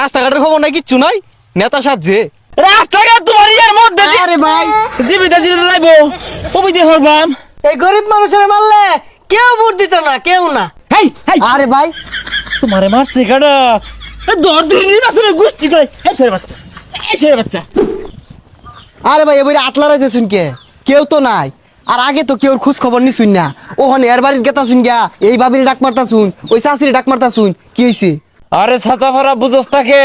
রাস্তাঘাটের খবর নাই কিচ্ছু নাই। নেতা সাজছে রাস্তাঘাট তোমার ইয়ার মধ্যে আরে ভাই। জীবিত জীবিত কবিতে হরবাম এই গরিব মানুষের মারলে কেউ ভোট দিত না কেউ না। হেই হেই। আরে ভাই। তোমারে মারছে কাটা দর দিন নির্বাচনের গোষ্ঠী করে এসে বাচ্চা। এসে বাচ্চা। আরে ভাই এবারে আটলা রাইতেছুন কে? কেউ তো নাই। আর আগে তো কেউ খোঁজ খবর নি। শুন না ওখানে এর বাড়ির গেতা শুন গিয়া এই ভাবির ডাক মারতা শুন ওই চাষির ডাক মারতা শুন। কি হইছে? আরে ছাতা ভরা বুঝস তাকে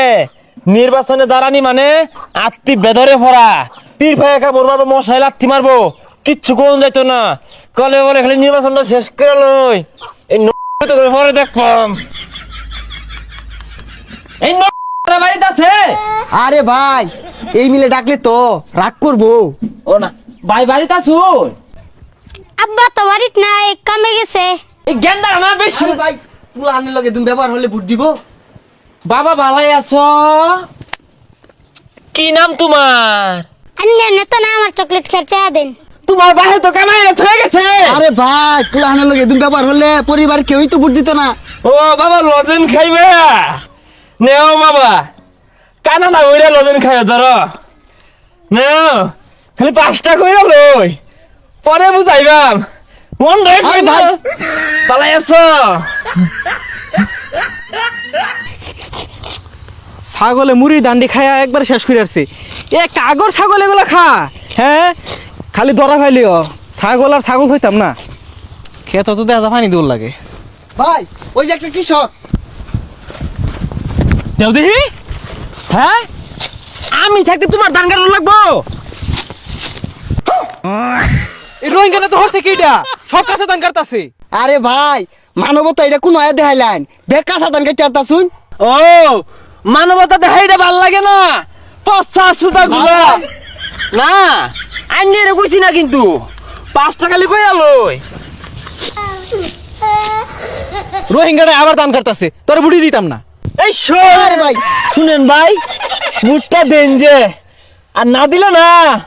নির্বাচনে দাঁড়ানি মানে আত্মি বেদরে ভরা। পীর ভাই একা মরমারবো মশাই লাত্তি মারবো। কিচ্ছু কোন যাইতো না। কলে বলে খালি নির্বাচনটা শেষ করে লই। এই ন- তো করে পরে দেখবাম এই ন- বাড়িতে আছে? আরে ভাই এই মিলে ডাকলে তো রাগ করব। ও না ভাই বাড়িতে আসুন আব্বা তো বাড়িত নাই কামে গেছে। এই গেন্দা না বেশি। ভাই পুলানের লগে তুমি ব্যবহার হলে ভোট দিব। বাবা ভালাই আছো? কি নাম তোমার? অন্য নেতা না আমার চকলেট খেয়ে চা দেন। তোমার বাহে তো কামাই হয়ে গেছে। আরে ভাই পুলানের লগে তুমি ব্যবহার হলে পরিবার কেউই তো ভোট দিত না। ও বাবা লজেন খাইবে? নেও বাবা। কানা না ওইরা লজেন খাইবে ধর। নেও খালি পাঁচটা কইরা লই। পরে বুঝাইবাম। মন রে ভাই। পালাই আছো? ছাগলে মুড়ির দান্ডি খায়া একবার শেষ করে আসছে। এ কাগর ছাগল এগুলো খা। হ্যাঁ? খালি দরা ফাইলিও। ছাগল আর ছাগল হইতাম না। খেত তো দেখা পানি দৌড় লাগে। ভাই ওই যে একটা কৃষক। দেও দেখি। হ্যাঁ? আমি থাকতে তোমার ধান কাটানো লাগবো? এই রোহিঙ্গা তো হর থেকে এটা। সব কাছে দান কাটতাছে। আরে ভাই মানবতা এটা কোন আয়া দেখাইলেন। বেকা সাধান কেটে আরতা শুন ও মানবতা দেখাইটা ভালো লাগে না। পচা সুতা গুলা। না আইনি রে কইছি না কিন্তু। পাঁচটা খালি কই আলোই রোহিঙ্গাটা আবার দান কাটতাছে তোর বুড়ি দিতাম না। এই আরে ভাই। শুনেন ভাই বুটটা দেন যে। আর না দিলে না।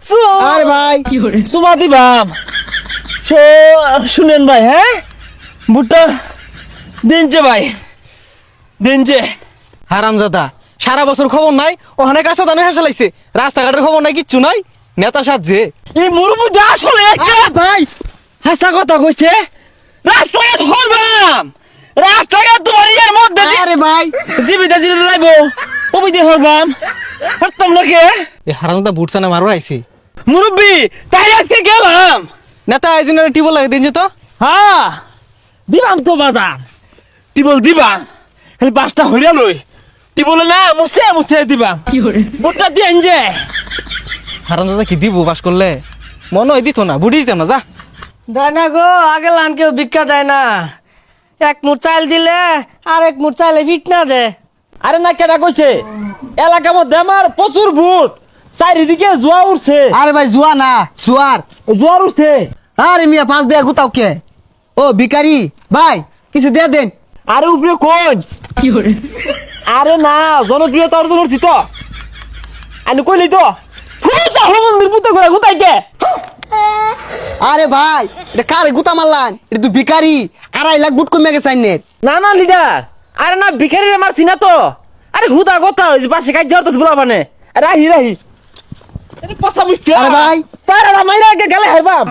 সু- আরে ভাই। সুমা দিবাম। শুনেন ভাই হ্যাঁ? বুটটা দেন যে ভাই। দেন যে। হারামজাদা সারা বছর খবর নাই ওখানে কাছে দানে হেসে লাগছে রাস্তাঘাটের খবর নাই কিচ্ছু নাই। নেতা সাজছে এই মুরুবুদা আসলে একটা ভাই হাসা কথা কইছে। রাস্তাঘাট হরবাম! রাস্তাঘাট তোমার ইয়ার মধ্যে দিয়ে আরে ভাই। জীবিত জীবিত লাইবো। কবিতে হরবাম। হরতাম নাকি এই হারামজাদা বুটসানে মারো আইছে। মুরব্বি তাই আজকে গেলাম। নেতা আইজনের টিবল লাগে দিন যে তো। হ্যাঁ দিবাম তো বাজার। টিবল দিবা। খালি পাঁচটা হইরা লই। টিবলে না? মুছে মুছে দিবাম বুটটা দিয়ে যে হারামজাদা কি দিব? বাস করলে। মনে হয় দিত না বুড়ি দিতাম না যা। দেয় না গো আগে লান কেউ ভিক্ষা দেয় না। এক মুঠ চাল দিলে আর এক মুঠ চাইলে ফিট না দে। আরে না কেটা কইছে? এলাকার মধ্যে আমার প্রচুর ভূত। চারিদিকে জোয়া উঠছে। আরে ভাই জুয়া না জুয়ার। জোয়ার উঠছে। আরে মিয়া পাঁচ দেয়া গুতাও কে? ও ভিকারি ভাই কিছু দিয়ে দেন। আরে উপরে কোন? আরে না জনপ্রিয়তা অর্জন করছি তো আমি কইলি তো মন্দির পুতে করে আরে ভাই এটা কারে গুতা মারলান? এটা তো ভিকারি আড়াই লাখ বুট কমে গেছে আইনের। না না লিডার আরে না ভিখারি রে মারছি না তো। আরে হুদা কথা যে পাশে কাজ যাওয়ার বলা মানে রাহি রাহি। আরে পসা মুখ্য আরে ভাই। তারা মাইরা আগে গালে হারবাম।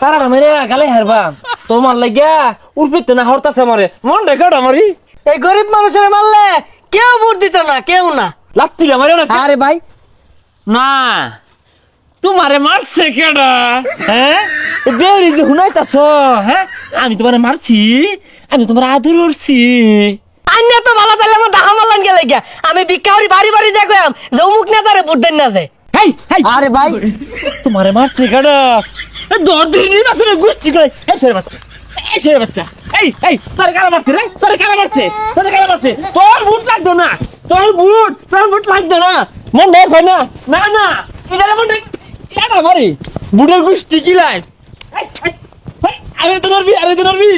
তারা মাইরা গালে হারবাম। তোমার লাগিয়া উর্পিতে না হরতাছে মরে মন রেকর্ড আমারই এই গরিব মানুষের মারলে কেউ ভোট দিত না কেউ না। লাত্তি মারে না আরে ভাই। না তোমারে মারছে কেডা? হ্যাঁ? বেরি যে হুনাইতাছ হ্যাঁ? আমি তোমারে মারছি আমি তোমার আদর করছি। আন্য তো ভালো তাহলে আমার ডাহা মারলান গেলে গিয়া আমি করি বাড়ি বাড়ি দেখলাম যে অমুক নেতারে ভোট দেন না যে। হেই হেই। আরে ভাই। তোমারে মারছে কেডা? দর দিন নির্বাচনের গোষ্ঠী করে এসে বাচ্চা এসে বাচ্চা। এই এই তোর কারা মারছে রে? তোর কারা মারছে? তোর কারা মারছে? তোর বুট লাগতো না। তোর বুট তোর বুট লাগতো না। মন দেখ হয় না। না না। এটা মন এটা মারি। বুটের গোষ্ঠী কি লাই? আরে তো নরবি আরে তো নরবি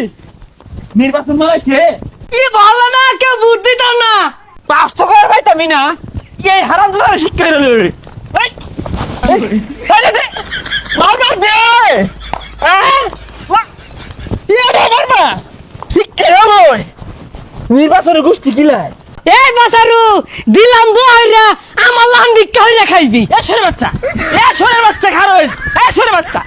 নির্বাচন মারাইছে। কি ভালো না কেউ ভোট দিত না। পাঁচ তো করে পাইতামি না। এই হারাম দাদা শিক্ষা রইল রে। মার মার দে মার। ইয়ে মার মা। শিক্ষা রইল। নির্বাচনের গোষ্ঠী কিলাই এই বাসারু দিলাম দোহাইরা আমার লান দিক হইরা খাইবি। এ সরে বাচ্চা এ সরে বাচ্চা খারো এ সরে বাচ্চা।